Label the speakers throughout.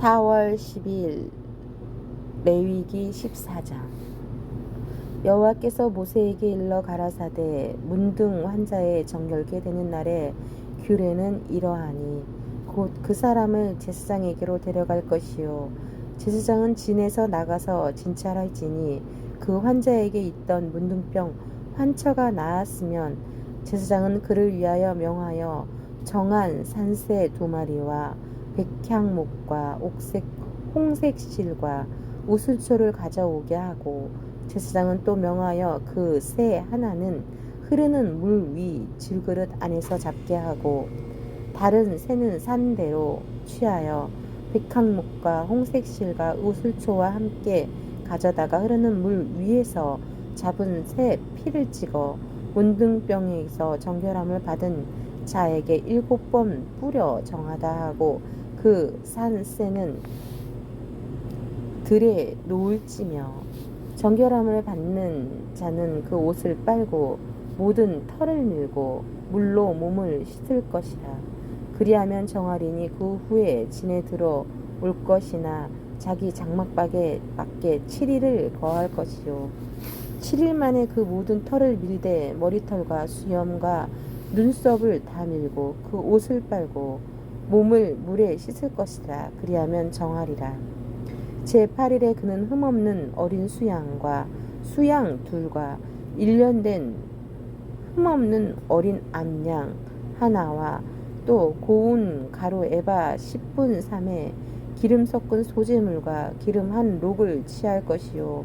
Speaker 1: 4월 1 2일 레위기 14장 여호와께서 모세에게 일러 가라사대 문둥 환자에 정결케 되는 날에 규례는 이러하니 곧 그 사람을 제사장에게로 데려갈 것이요 제사장은 진에서 나가서 진찰할지니 그 환자에게 있던 문둥병 환처가 나았으면 제사장은 그를 위하여 명하여 정한 산새 두 마리와 백향목과 옥색, 홍색실과 우슬초를 가져오게 하고 제사장은 또 명하여 그 새 하나는 흐르는 물 위 질그릇 안에서 잡게 하고 다른 새는 산대로 취하여 백향목과 홍색실과 우슬초와 함께 가져다가 흐르는 물 위에서 잡은 새 피를 찍어 문등병에서 정결함을 받은 자에게 일곱 번 뿌려 정하다 하고 그산새는 들에 놓을지며 정결함을 받는 자는 그 옷을 빨고 모든 털을 밀고 물로 몸을 씻을 것이라 그리하면 정아리니 그 후에 진에 들어 올 것이나 자기 장막박에 맞게 7일을 거할 것이요 7일 만에 그 모든 털을 밀되 머리털과 수염과 눈썹을 다 밀고 그 옷을 빨고 몸을 물에 씻을 것이다 그리하면 정하리라 제8일에 그는 흠없는 어린 수양과 수양 둘과 일련된 흠없는 어린 암양 하나와 또 고운 가루 에바 10분 3에 기름 섞은 소재물과 기름 한 록을 취할 것이요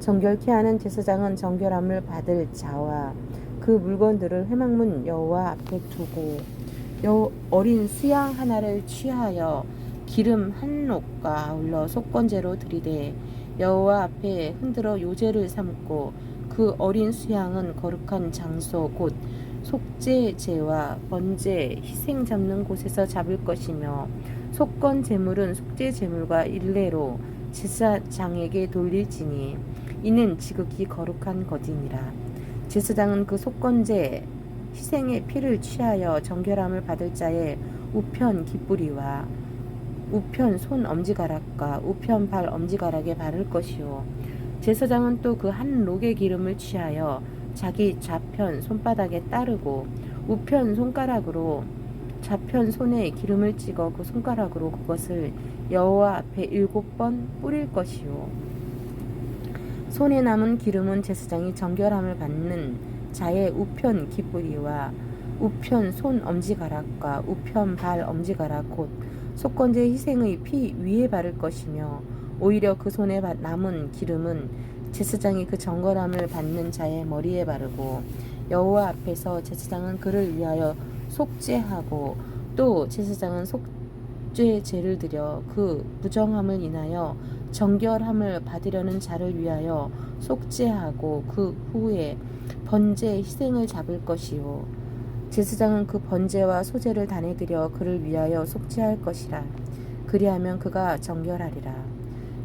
Speaker 1: 정결케 하는 제사장은 정결함을 받을 자와 그 물건들을 회막문 여호와 앞에 두고 요 어린 수양 하나를 취하여 기름 한 녹과 올러 속건제로 들이되 여호와 앞에 흔들어 요제를 삼고 그 어린 수양은 거룩한 장소 곧 속죄제와 번제 희생 잡는 곳에서 잡을 것이며 속건 제물은 속죄 제물과 일례로 제사장에게 돌릴지니 이는 지극히 거룩한 것이니라 제사장은 그 속건제 희생의 피를 취하여 정결함을 받을 자의 우편 깃뿌리와 우편 손 엄지가락과 우편 발 엄지가락에 바를 것이요 제사장은 또 그 한 록의 기름을 취하여 자기 좌편 손바닥에 따르고 우편 손가락으로 좌편 손에 기름을 찍어 그 손가락으로 그것을 여호와 앞에 일곱 번 뿌릴 것이요 손에 남은 기름은 제사장이 정결함을 받는 자의 우편 귀뿌리와 우편 손 엄지가락과 우편 발 엄지가락 곧 속건제 희생의 피 위에 바를 것이며 오히려 그 손에 남은 기름은 제사장이그 정거함을 받는 자의 머리에 바르고 여호와 앞에서 제사장은 그를 위하여 속죄하고 또제사장은 속죄 의 죄를 들여 그 부정함을 인하여 정결함을 받으려는 자를 위하여 속죄하고 그 후에 번제 희생을 잡을 것이요 제사장은 그 번제와 소제를 단해드려 그를 위하여 속죄할 것이라 그리하면 그가 정결하리라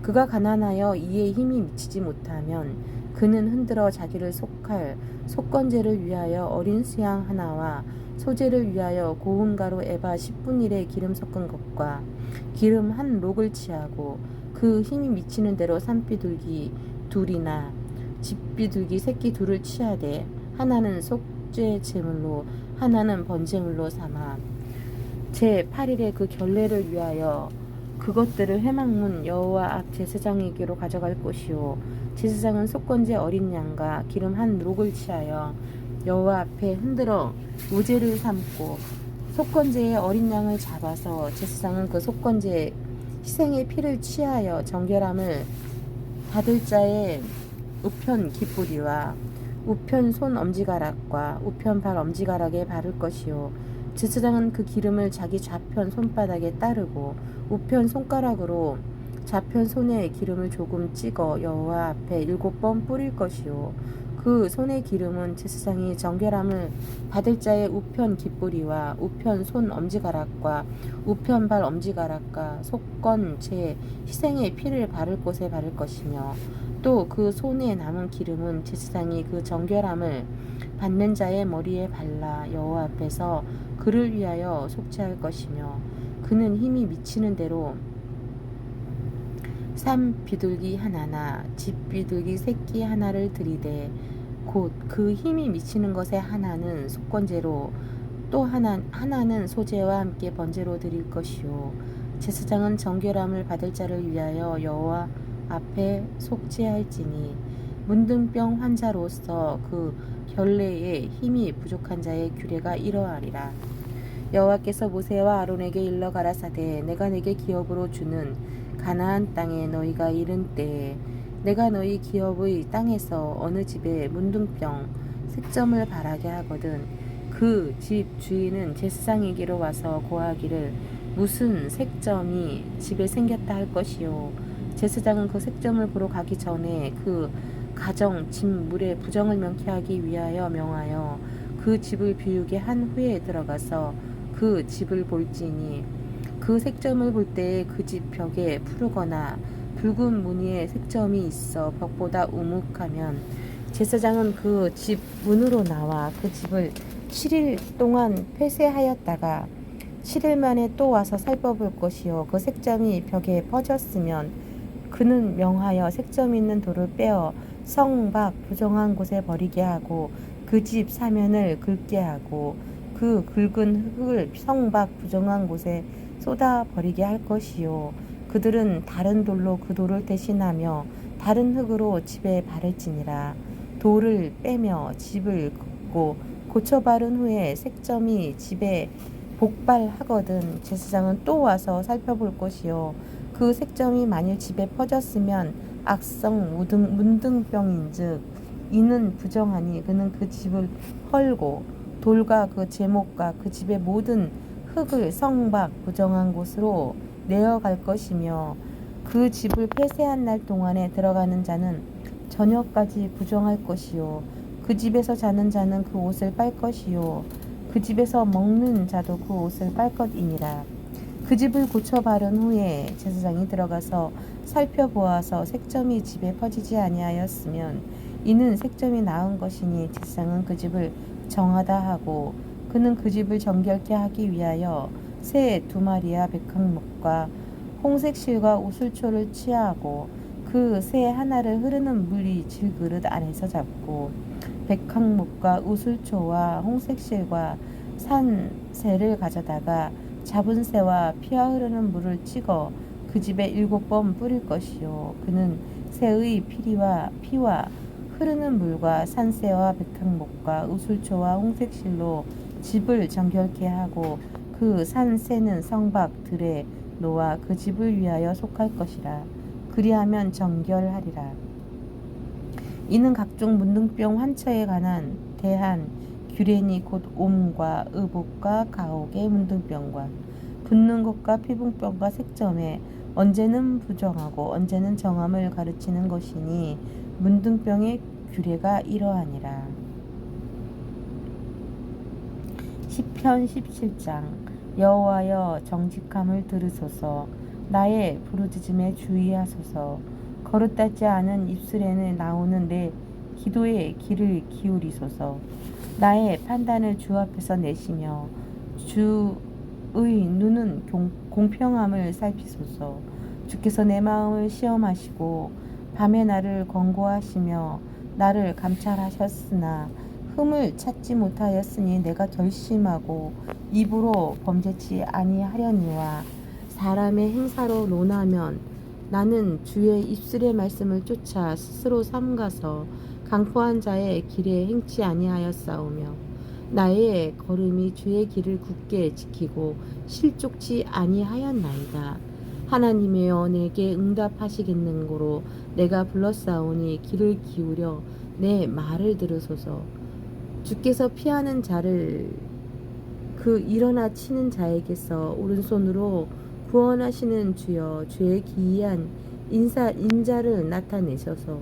Speaker 1: 그가 가난하여 이에 힘이 미치지 못하면 그는 흔들어 자기를 속할 속건제를 위하여 어린 수양 하나와 소재를 위하여 고운 가루 에바 10분일에 기름 섞은 것과 기름 한 록을 취하고 그 힘이 미치는 대로 산비둘기 둘이나 집비둘기 새끼 둘을 취하되 하나는 속죄 의 제물로 하나는 번제물로 삼아 제 8일에 그 결례를 위하여 그것들을 회막문 여호와 앞 제사장에게로 가져갈 것이요 제사장은 속건제 어린 양과 기름 한 녹을 취하여 여호와 앞에 흔들어 우제를 삼고 속건제의 어린 양을 잡아서 제사장은 그 속건제 희생의 피를 취하여 정결함을 받을 자의 우편 깃뿌리와 우편 손 엄지가락과 우편 발 엄지가락에 바를 것이요 제사장은 그 기름을 자기 좌편 손바닥에 따르고 우편 손가락으로 좌편 손에 기름을 조금 찍어 여호와 앞에 일곱 번 뿌릴 것이요 그 손의 기름은 제사상이 정결함을 받을 자의 우편 깃뿌리와 우편 손 엄지가락과 우편 발 엄지가락과 속건 제 희생의 피를 바를 곳에 바를 것이며 또 그 손에 남은 기름은 제사상이그 정결함을 받는 자의 머리에 발라 여호 앞에서 그를 위하여 속죄할 것이며 그는 힘이 미치는 대로 산 비둘기 하나나 집 비둘기 새끼 하나를 들이대 곧그 힘이 미치는 것의 하나는 속건제로 또 하나, 하나는 소재와 함께 번제로 드릴 것이요 제사장은 정결함을 받을 자를 위하여 여호와 앞에 속죄할지니 문둥병 환자로서 그 결례에 힘이 부족한 자의 규례가 이러하리라 여호와께서 모세와 아론에게 일러 가라사대 내가 네게 기업으로 주는 가나안 땅에 너희가 이른 때에 내가 너희 기업의 땅에서 어느 집에 문둥병 색점을 바라게 하거든 그 집 주인은 제사장에게로 와서 고하기를 무슨 색점이 집에 생겼다 할 것이요 제사장은 그 색점을 보러 가기 전에 그 가정 집 물에 부정을 명쾌하기 위하여 명하여 그 집을 비우게 한 후에 들어가서 그 집을 볼지니 그 색점을 볼 때 그 집 벽에 푸르거나 붉은 무늬의 색점이 있어 벽보다 우묵하면 제사장은 그 집 문으로 나와 그 집을 7일 동안 폐쇄하였다가 7일 만에 또 와서 살펴볼 것이요 그 색점이 벽에 퍼졌으면 그는 명하여 색점 있는 돌을 빼어 성밖 부정한 곳에 버리게 하고 그 집 사면을 긁게 하고 그 굵은 흙을 성박 부정한 곳에 쏟아 버리게 할 것이요 그들은 다른 돌로 그 돌을 대신하며 다른 흙으로 집에 바를지니라 돌을 빼며 집을 긋고 고쳐 바른 후에 색점이 집에 복발하거든 제사장은 또 와서 살펴볼 것이요 그 색점이 만일 집에 퍼졌으면 악성 무등 문등병인즉 이는 부정하니 그는 그 집을 헐고 돌과 그 제목과 그 집의 모든 흙을 성박 부정한 곳으로 내어갈 것이며 그 집을 폐쇄한 날 동안에 들어가는 자는 저녁까지 부정할 것이요 그 집에서 자는 자는 그 옷을 빨 것이요 그 집에서 먹는 자도 그 옷을 빨 것이니라 그 집을 고쳐 바른 후에 제사장이 들어가서 살펴보아서 색점이 집에 퍼지지 아니하였으면 이는 색점이 나은 것이니 제사장은 그 집을 정하다 하고 그는 그 집을 정결케 하기 위하여 새 두 마리와 백항목과 홍색 실과 우슬초를 취하고 그 새 하나를 흐르는 물이 질그릇 안에서 잡고 백항목과 우슬초와 홍색 실과 산 새를 가져다가 잡은 새와 피와 흐르는 물을 찍어 그 집에 일곱 번 뿌릴 것이요 그는 새의 피리와 피와 흐르는 물과 산새와 백항목과 우술초와 홍색실로 집을 정결케 하고 그 산새는 성박 들에 놓아 그 집을 위하여 속할 것이라 그리하면 정결하리라 이는 각종 문둥병 환처에 관한 대한 규례니 곧 옴과 의복과 가옥의 문둥병과 붓는 것과 피붕병과 색점에 언제는 부정하고 언제는 정함을 가르치는 것이니 문둥병의 규례가 이러하니라. 시편 17장 여호와여 정직함을 들으소서 나의 부르짖음에 주의하소서 거릇다지 않은 입술에는 나오는 내 기도에 귀를 기울이소서 나의 판단을 주 앞에서 내시며 주의 눈은 공, 평함을 살피소서 주께서 내 마음을 시험하시고 밤에 나를 권고하시며 나를 감찰하셨으나 흠을 찾지 못하였으니 내가 결심하고 입으로 범죄치 아니하려니와 사람의 행사로 논하면 나는 주의 입술의 말씀을 쫓아 스스로 삼가서 강포한 자의 길에 행치 아니하였사오며 나의 걸음이 주의 길을 굳게 지키고 실족치 아니하였나이다. 하나님의 언에게 응답하시겠는고로 내가 불렀사오니 귀를 기울여 내 말을 들으소서 주께서 피하는 자를 그 일어나 치는 자에게서 오른손으로 구원하시는 주여 주의 기이한 인사 인자를 나타내셔서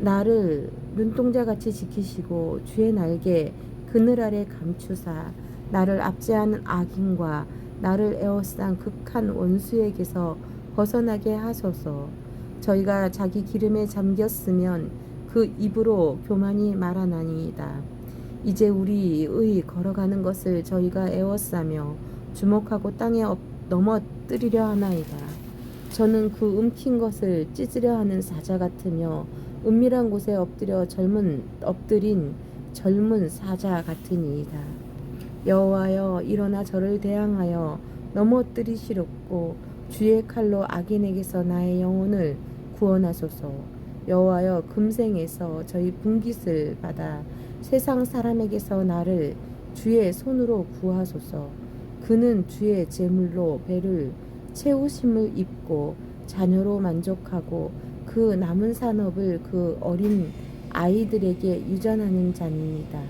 Speaker 1: 나를 눈동자같이 지키시고 주의 날개 그늘 아래 감추사 나를 압제하는 악인과 나를 에워싼 극한 원수에게서 벗어나게 하소서. 저희가 자기 기름에 잠겼으면 그 입으로 교만이 말하나니이다. 이제 우리의 걸어가는 것을 저희가 에워싸며 주목하고 땅에 넘어뜨리려 하나이다. 저는 그 움킨 것을 찢으려 하는 사자 같으며 은밀한 곳에 엎드려 젊은 엎드린 젊은 사자 같으니이다. 여호와여 일어나 저를 대항하여 넘어뜨리시렵고 주의 칼로 악인에게서 나의 영혼을 구원하소서. 여호와여 금생에서 저희 분깃을 받아 세상 사람에게서 나를 주의 손으로 구하소서. 그는 주의 재물로 배를 채우심을 입고 자녀로 만족하고 그 남은 산업을 그 어린 아이들에게 유전하는 자입니다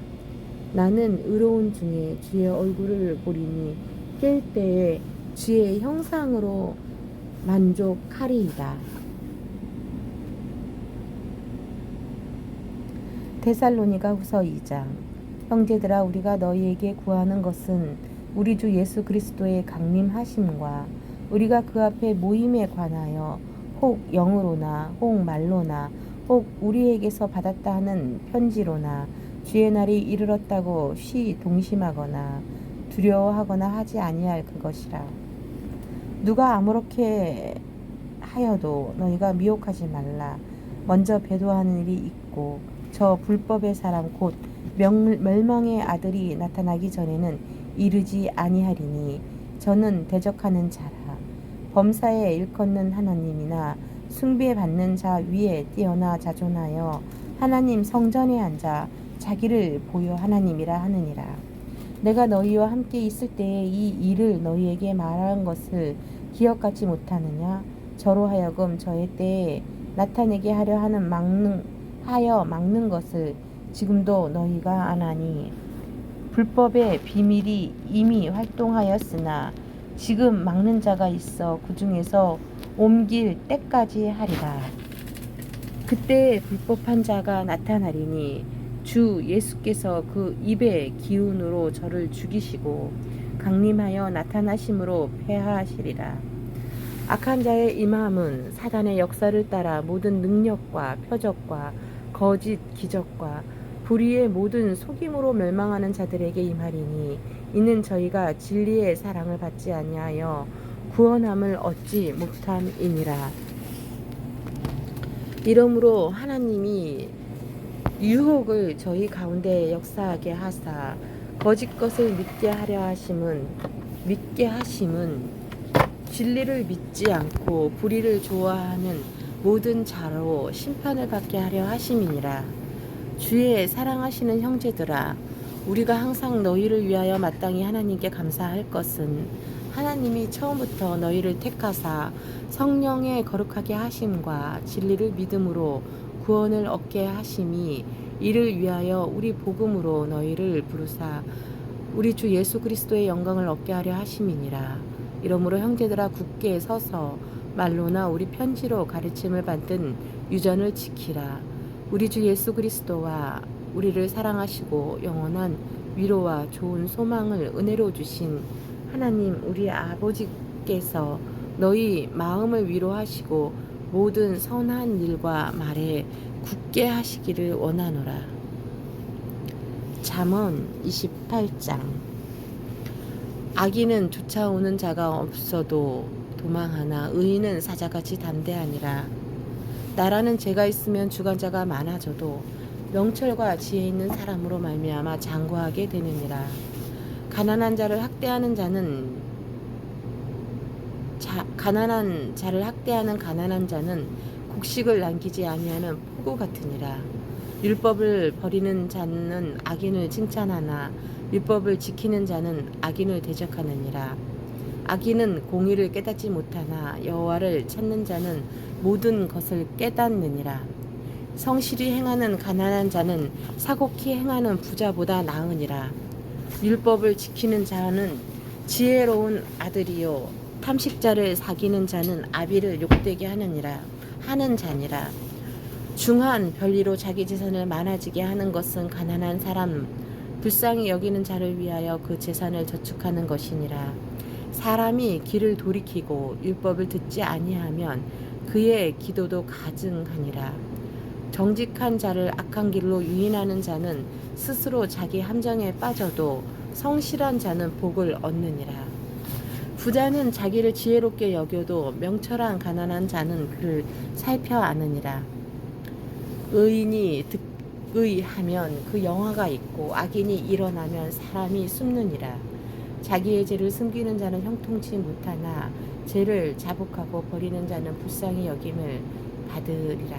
Speaker 1: 나는 의로운 중에 주의 얼굴을 보리니 깰 때에 주의 형상으로 만족하리이다. 데살로니가 후서 2장 형제들아 우리가 너희에게 구하는 것은 우리 주 예수 그리스도의 강림하심과 우리가 그 앞에 모임에 관하여 혹 영으로나 혹 말로나 혹 우리에게서 받았다 하는 편지로나 주의 날이 이르렀다고 쉬 동심하거나 두려워하거나 하지 아니할 그것이라 누가 아무렇게 하여도 너희가 미혹하지 말라 먼저 배도하는 일이 있고 저 불법의 사람 곧 명, 멸망의 아들이 나타나기 전에는 이르지 아니하리니 저는 대적하는 자라 범사에 일컫는 하나님이나 숭배받는 자 위에 뛰어나 자존하여 하나님 성전에 앉아 자기를 보여 하나님이라 하느니라. 내가 너희와 함께 있을 때에 이 일을 너희에게 말한 것을 기억하지 못하느냐? 저로 하여금 저의 때에 나타내게 하려 하는 막는 하여 막는 것을 지금도 너희가 안하니 불법의 비밀이 이미 활동하였으나 지금 막는 자가 있어 그 중에서 옮길 때까지 하리라. 그때 불법한 자가 나타나리니 주 예수께서 그 입의 기운으로 저를 죽이시고 강림하여 나타나심으로 폐하하시리라. 악한 자의 임함은 사단의 역사를 따라 모든 능력과 표적과 거짓 기적과 불의의 모든 속임으로 멸망하는 자들에게 임하리니 이는 저희가 진리의 사랑을 받지 아니하여 구원함을 얻지 못함이니라. 이러므로 하나님이 유혹을 저희 가운데 역사하게 하사 거짓 것을 믿게 하려 하심은 믿게 하심은 진리를 믿지 않고 불의를 좋아하는 모든 자로 심판을 받게 하려 하심이니라. 주의 사랑하시는 형제들아, 우리가 항상 너희를 위하여 마땅히 하나님께 감사할 것은 하나님이 처음부터 너희를 택하사 성령의 거룩하게 하심과 진리를 믿음으로 구원을 얻게 하심이 이를 위하여 우리 복음으로 너희를 부르사 우리 주 예수 그리스도의 영광을 얻게 하려 하심이니라. 이러므로 형제들아 굳게 서서 말로나 우리 편지로 가르침을 받은 유전을 지키라. 우리 주 예수 그리스도와 우리를 사랑하시고 영원한 위로와 좋은 소망을 은혜로 주신 하나님 우리 아버지께서 너희 마음을 위로하시고 모든 선한 일과 말에 굳게 하시기를 원하노라. 잠언 28장 악인은 쫓아오는 자가 없어도 도망하나 의인은 사자같이 담대하니라. 나라는 죄가 있으면 주관자가 많아져도 명철과 지혜 있는 사람으로 말미암아 장구하게 되느니라. 가난한 자를 학대하는 자는 가, 난한 자를 학대하는 가난한 자는 곡식을 남기지 아니하는 폭우 같으니라. 율법을 버리는 자는 악인을 칭찬하나 율법을 지키는 자는 악인을 대적하느니라. 악인은 공의를 깨닫지 못하나 여호와를 찾는 자는 모든 것을 깨닫느니라. 성실히 행하는 가난한 자는 사곡히 행하는 부자보다 나으니라. 율법을 지키는 자는 지혜로운 아들이요 탐식자를 사귀는 자는 아비를 욕되게 하느니라 하는 자니라 중한 별리로 자기 재산을 많아지게 하는 것은 가난한 사람 불쌍히 여기는 자를 위하여 그 재산을 저축하는 것이니라 사람이 길을 돌이키고 율법을 듣지 아니하면 그의 기도도 가증하니라 정직한 자를 악한 길로 유인하는 자는 스스로 자기 함정에 빠져도 성실한 자는 복을 얻느니라. 부자는 자기를 지혜롭게 여겨도 명철한 가난한 자는 그를 살펴 아느니라. 의인이 득의하면 그 영화가 있고 악인이 일어나면 사람이 숨느니라. 자기의 죄를 숨기는 자는 형통치 못하나 죄를 자복하고 버리는 자는 불쌍히 여김을 받으리라.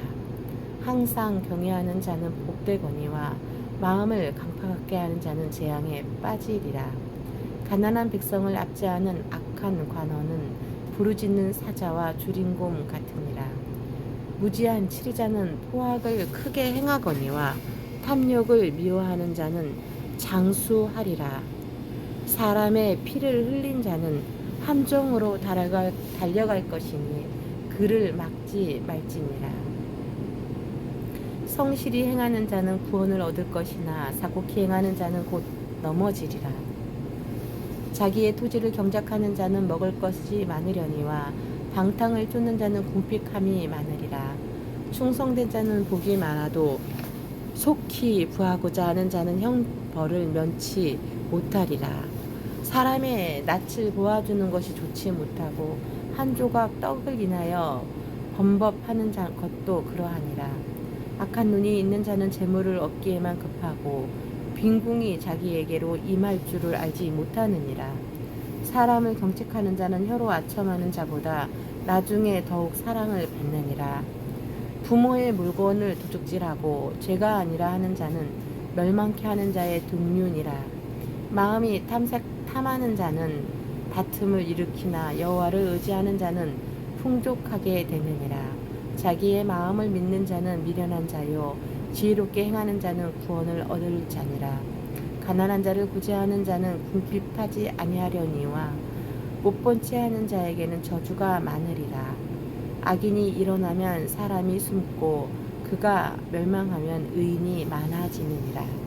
Speaker 1: 항상 경외하는 자는 복되거니와 마음을 강팍하게 하는 자는 재앙에 빠지리라. 가난한 백성을 압제하는 악한 관원은 부르짖는 사자와 주린곰 같으니라. 무지한 치리자는 포악을 크게 행하거니와 탐욕을 미워하는 자는 장수하리라. 사람의 피를 흘린 자는 함정으로 달아갈, 달려갈 것이니 그를 막지 말지니라. 성실히 행하는 자는 구원을 얻을 것이나 사고키 행하는 자는 곧 넘어지리라. 자기의 토지를 경작하는 자는 먹을 것이 많으려니와 방탕을 쫓는 자는 궁핍함이 많으리라. 충성된 자는 복이 많아도 속히 부하고자 하는 자는 형벌을 면치 못하리라. 사람의 낯을 보아주는 것이 좋지 못하고 한 조각 떡을 인하여 범법하는 것도 그러하니라. 악한 눈이 있는 자는 재물을 얻기에만 급하고 빈궁이 자기에게로 임할 줄을 알지 못하느니라. 사람을 경책하는 자는 혀로 아첨하는 자보다 나중에 더욱 사랑을 받느니라. 부모의 물건을 도둑질하고 죄가 아니라 하는 자는 멸망케 하는 자의 등륜이라. 마음이 탐색 탐하는 자는 다툼을 일으키나 여호와를 의지하는 자는 풍족하게 되느니라. 자기의 마음을 믿는 자는 미련한 자요 지혜롭게 행하는 자는 구원을 얻을 자니라. 가난한 자를 구제하는 자는 궁핍하지 아니하려니와 못본 채하는 자에게는 저주가 많으리라. 악인이 일어나면 사람이 숨고 그가 멸망하면 의인이 많아지느니라.